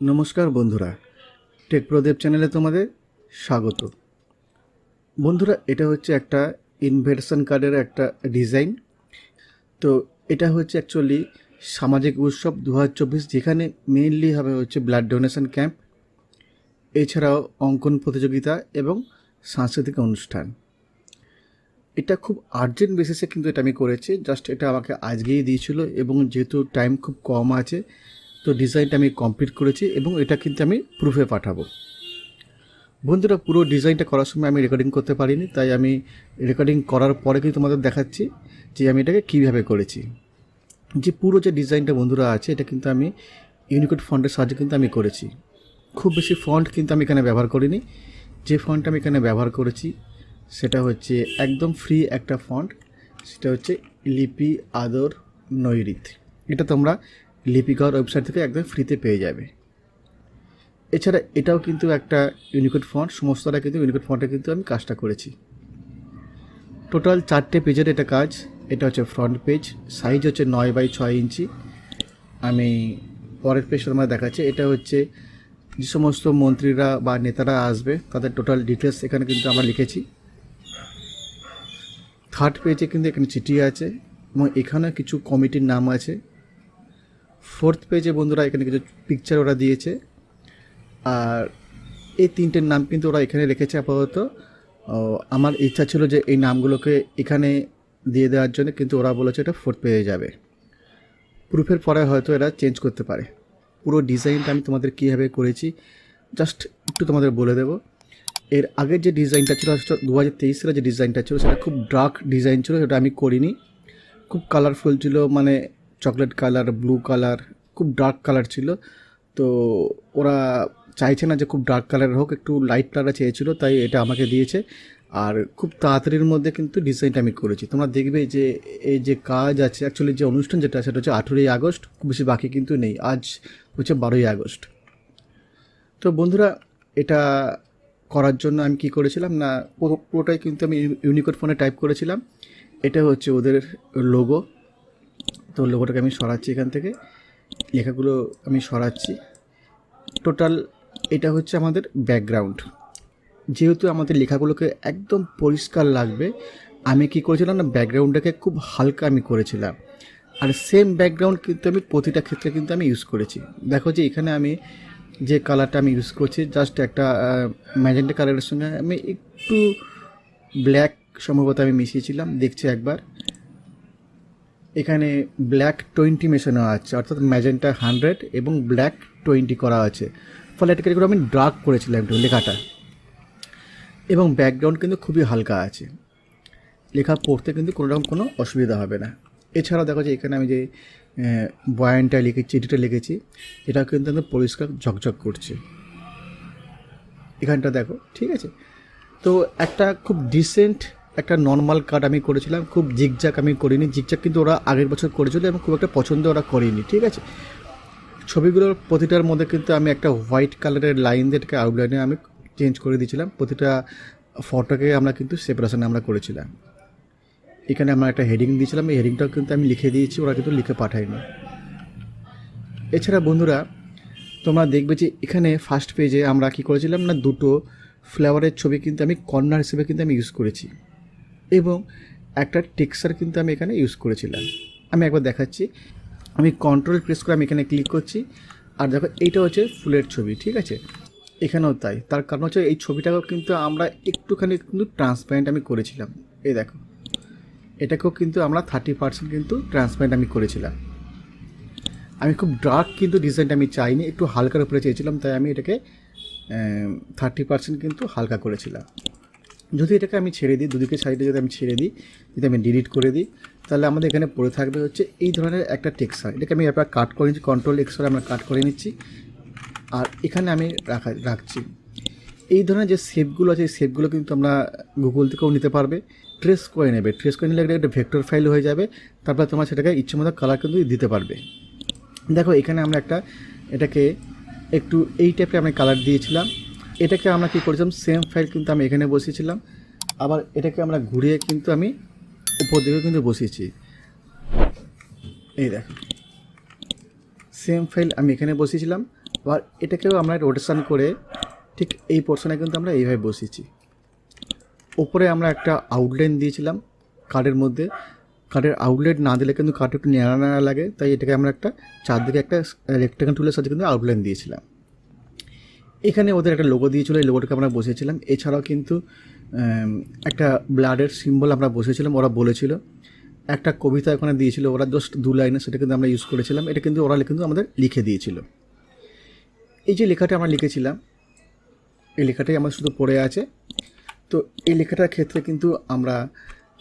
নমস্কার বন্ধুরা। টেক প্রদেব চ্যানেলে তোমাদের স্বাগত। বন্ধুরা, এটা হচ্ছে একটা ইনভেশন কার্ডের একটা ডিজাইন। তো এটা হচ্ছে অ্যাকচুয়ালি সামাজিক উৎসব দু হাজার চব্বিশ, যেখানে মেইনলি হবে হচ্ছে ব্লাড ডোনেশন ক্যাম্প এছাড়াও অঙ্কন প্রতিযোগিতা এবং সাংস্কৃতিক অনুষ্ঠান। এটা খুব আর্জেন্ট বেসিসে কিন্তু এটা আমি করেছি জাস্ট এটা আমাকে আজকেই দিয়েছিল এবং যেহেতু টাইম খুব কম আছে তো ডিজাইনটা আমি কমপ্লিট করেছি এবং এটা কিন্তু আমি প্রুফে পাঠাবো। বন্ধুরা, পুরো ডিজাইনটা করার সময় আমি রেকর্ডিং করতে পারিনি, তাই আমি রেকর্ডিং করার পরে কিন্তু তোমাদের দেখাচ্ছি যে আমি এটাকে কীভাবে করেছি। যে পুরো যে ডিজাইনটা বন্ধুরা আছে, এটা কিন্তু আমি ইউনিকোড ফন্টের সাহায্যে কিন্তু আমি করেছি। খুব বেশি ফন্ট কিন্তু আমি এখানে ব্যবহার করিনি। যে ফন্টটা আমি এখানে ব্যবহার করেছি, সেটা হচ্ছে একদম ফ্রি একটা ফন্ট সেটা হচ্ছে লিপি, আদর, নৈরিত। এটা তোমরা লিপিকার ওয়েবসাইট থেকে একদম ফ্রিতে পেয়ে যাবে। এছাড়া এটাও কিন্তু একটা ইউনিকোড ফন্ট সমস্তটা কিন্তু ইউনিকোড ফন্টে কিন্তু আমি কাজটা করেছি। টোটাল চারটে পেজের এটা কাজ, এটা হচ্ছে ফ্রন্ট পেজ সাইজ হচ্ছে নয় বাই ছয় ইঞ্চি। আমি পরের পেজটা তোমার দেখাচ্ছি, এটা হচ্ছে যে সমস্ত মন্ত্রীরা বা নেতারা আসবে, তাদের টোটাল ডিটেলস এখানে কিন্তু আমরা লিখেছি। থার্ড পেজে কিন্তু এখানে চিঠি আছে এবং এখানে কিছু কমিটির নাম আছে। ফোর্থ পেজে বন্ধুরা এখানে কিছু পিকচার ওরা দিয়েছে। আর এই তিনটের নাম কিন্তু ওরা এখানে রেখেছে আপাতত। আমার ইচ্ছা ছিল যে এই নামগুলোকে এখানে দিয়ে দেওয়ার জন্য, কিন্তু ওরা বলেছে এটা ফোর্থ পেজে যাবে। প্রুফের পরে হয়তো এরা চেঞ্জ করতে পারে। পুরো ডিজাইনটা আমি তোমাদের কীভাবে করেছি জাস্ট একটু তোমাদের বলে দেবো। এর আগের যে ডিজাইনটা ছিল দু হাজার তেইশ সালে যে ডিজাইনটা ছিল, সেটা খুব ডার্ক ডিজাইন ছিল, সেটা আমি করিনি। খুব কালারফুল ছিল মানে চকলেট কালার, ব্লু কালার, খুব ডার্ক কালার ছিল। তো ওরা চাইছে না যে খুব ডার্ক কালারের হোক, একটু লাইট কালার চেয়েছিল, তাই এটা আমাকে দিয়েছে। আর খুব তাড়াতাড়ির মধ্যে কিন্তু ডিজাইনটা আমি করেছি। তোমরা দেখবে যে এই যে কাজ আছে অ্যাকচুয়ালি যে অনুষ্ঠান যেটা সেটা হচ্ছে আঠেরোই আগস্ট, খুব বেশি বাকি কিন্তু নেই। আজ হচ্ছে বারোই আগস্ট। তো বন্ধুরা, এটা করার জন্য আমি কি করেছিলাম না, পুরো- পুরোটাই কিন্তু আমি ইউনিকোড ফোনে টাইপ করেছিলাম। এটা হচ্ছে ওদের লোগো তো লোগোটাকে আমি সরাচ্ছি এখান থেকে। লেখাগুলো আমি সরাচ্ছি। টোটাল এটা হচ্ছে আমাদের ব্যাকগ্রাউন্ড যেহেতু আমাদের লেখাগুলোকে একদম পরিষ্কার লাগবে, আমি কি করেছিলাম না ব্যাকগ্রাউন্ডটাকে খুব হালকা আমি করেছিলাম। আর সেম ব্যাকগ্রাউন্ড কিন্তু আমি প্রতিটা ক্ষেত্রে কিন্তু আমি ইউজ করেছি। দেখো যে এখানে আমি যে কালারটা আমি ইউজ করছি জাস্ট একটা ম্যাজেন্টা কালারের সঙ্গে আমি একটু ব্ল্যাক সম্ভবত আমি মিশিয়েছিলাম, দেখছি একবার। এখানে ব্ল্যাক টোয়েন্টি মেশানো আছে, অর্থাৎ ম্যাজেন্টা হান্ড্রেড এবং ব্ল্যাক টোয়েন্টি করা আছে। ফলে এটাকে একটু আমি ডার্ক করেছিলাম একটু লেখাটা। এবং ব্যাকগ্রাউন্ড কিন্তু খুবই হালকা আছে। লেখা পড়তে কিন্তু কোনো রকম কোনো অসুবিধা হবে না। এছাড়াও দেখো যে এখানে আমি যে বয়ানটা লিখেছি চিঠিটা লিখেছি, এটা কিন্তু একদম পরিষ্কার ঝকঝক করছে। এখানটা দেখো, ঠিক আছে? তো একটা খুব ডিসেন্ট একটা নর্মাল কাট আমি করেছিলাম, খুব জিগজাক আমি করিনি। জিগজাক কিন্তু ওরা আগের বছর করেছিল এবং খুব একটা পছন্দ ওরা করেনি, ঠিক আছে? ছবিগুলোর প্রতিটার মধ্যে কিন্তু আমি একটা হোয়াইট কালারের লাইন দিয়ে আউটলাইনে আমি চেঞ্জ করে দিয়েছিলাম। প্রতিটা ফটোকে আমরা কিন্তু সেপারেশন আমরা করেছিলাম। এখানে আমরা একটা হেডিং দিয়েছিলাম, এই হেডিংটাও কিন্তু আমি লিখে দিয়েছি, ওরা কিন্তু লিখে পাঠায়নি। এছাড়া বন্ধুরা, তোমরা দেখবে যে এখানে ফার্স্ট পেজে আমরা কি করেছিলাম না, দুটো ফ্লেভারের ছবি কিন্তু আমি কর্নার হিসেবে কিন্তু আমি ইউজ করেছি। এবং একটা টেক্সচার কিন্তু আমি এখানে ইউজ করেছিলাম। আমি একবার দেখাচ্ছি। আমি কন্ট্রোল প্রেস করে আমি এখানে ক্লিক করছি। আর দেখো, এইটা হচ্ছে ফুলের ছবি, ঠিক আছে? এখানেও তাই। তার কারণ হচ্ছে এই ছবিটাকেও কিন্তু আমরা একটুখানি কিন্তু ট্রান্সপারেন্ট আমি করেছিলাম। এই দেখো, এটাকেও কিন্তু আমরা থার্টি পার্সেন্ট কিন্তু ট্রান্সপারেন্ট আমি করেছিলাম। আমি খুব ডার্ক কিন্তু ডিজাইনটা আমি চাইনি, একটু হালকার উপরে চেয়েছিলাম, তাই আমি এটাকে থার্টি পার্সেন্ট কিন্তু হালকা করেছিলাম। যদি এটাকে আমি ছেড়ে দিই দুদিকে সাইডে যদি আমি ছেড়ে দিই, যদি আমি ডিলিট করে দিই, তাহলে আমাদের এখানে পড়ে থাকবে হচ্ছে এই ধরনের একটা টেক্সচার এটাকে আমি একবার কাট করে নিচ্ছি কন্ট্রোল এক্সরে আমরা কাট করে নিচ্ছি। আর এখানে আমি রাখা, রাখছি। এই ধরনের যে শেপগুলো আছে, এই শেপগুলো কিন্তু আমরা গুগল থেকেও নিতে পারবে। ট্রেস করে নেবে। ট্রেস করে নিলে একটা ভেক্টর ফাইল হয়ে যাবে। তারপর তোমার সেটাকে ইচ্ছে মতো কালার কিন্তু দিতে পারবে। দেখো, এখানে আমরা একটা, এটাকে একটু, এই টাইপের আমি কালার দিয়েছিলাম। এটাকে আমরা কী করেছিলাম? সেম ফাইল কিন্তু আমি এখানে বসিয়েছিলাম। আবার এটাকে আমরা ঘুরিয়ে কিন্তু আমি উপর দিকে কিন্তু বসিয়েছি। এই দেখ। সেম ফাইল আমি এখানে বসিয়েছিলাম। এবার এটাকেও আমরা রোটেশন করে ঠিক এই পোর্শনে কিন্তু আমরা এইভাবে বসিয়েছি। ওপরে আমরা একটা আউটলাইন দিয়েছিলাম কার্ডের মধ্যে। কার্ডের আউটলেট না দিলে কিন্তু কার্ড একটু নেড়া নেড়া লাগে। তাই এটাকে আমরা একটা চারদিকে একটা রেক্টেঙ্গল টুলের সাথে কিন্তু আউটলাইন দিয়েছিলাম। এখানে ওদের একটা লোগো দিয়েছিল, এই লোগোটাকে আমরা বসেছিলাম এছাড়াও কিন্তু একটা ব্লাডের সিম্বল আমরা বসেছিলাম ওরা বলেছিল। একটা কবিতা ওখানে দিয়েছিল, ওরা জাস্ট দু লাইনে সেটা কিন্তু আমরা ইউজ করেছিলাম। এটা কিন্তু ওরা কিন্তু আমাদের লিখে দিয়েছিল। এই যে লেখাটা আমরা লিখেছিলাম, এই লেখাটাই আমার শুধু পড়ে আছে। তো এই লেখাটার ক্ষেত্রে কিন্তু আমরা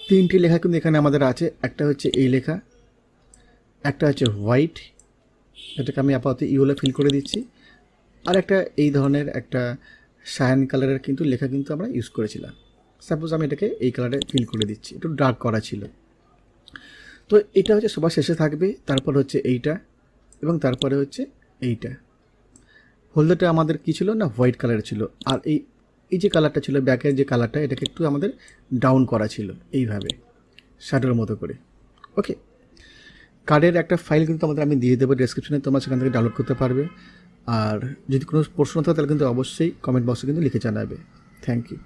তিনটি লেখা কিন্তু এখানে আমাদের আছে। একটা হচ্ছে এই লেখা, একটা হচ্ছে হোয়াইট এটাকে আমি আপাতত ইউলে ফিল করে দিচ্ছি। আর একটা এই ধরনের একটা সায়ান কালারের কিন্তু লেখা কিন্তু আমরা ইউজ করেছিলাম। সাপোজ আমি এটাকে এই কালারে ফিল করে দিচ্ছি, একটু ডার্ক করা ছিল। তো এটা হচ্ছে সবার শেষে থাকবে, তারপর হচ্ছে এইটা এবং তারপরে হচ্ছে এইটা। হলদেটা আমাদের কী ছিল না হোয়াইট কালার ছিল। আর এই এই যে কালারটা ছিল ব্যাকের যে কালারটা এটাকে একটু আমাদের ডাউন করা ছিল এইভাবে শ্যাডোর মতো করে। ওকে কার্ডের একটা ফাইল কিন্তু আমাদের আমি দিয়ে দেবো ডেসক্রিপশনে তোমরা সেখান থেকে ডাউনলোড করতে পারবে। আর যদি কোনো প্রশ্ন থাকে তাহলে কিন্তু অবশ্যই কমেন্ট বক্সে কিন্তু লিখে জানাবে। Thank you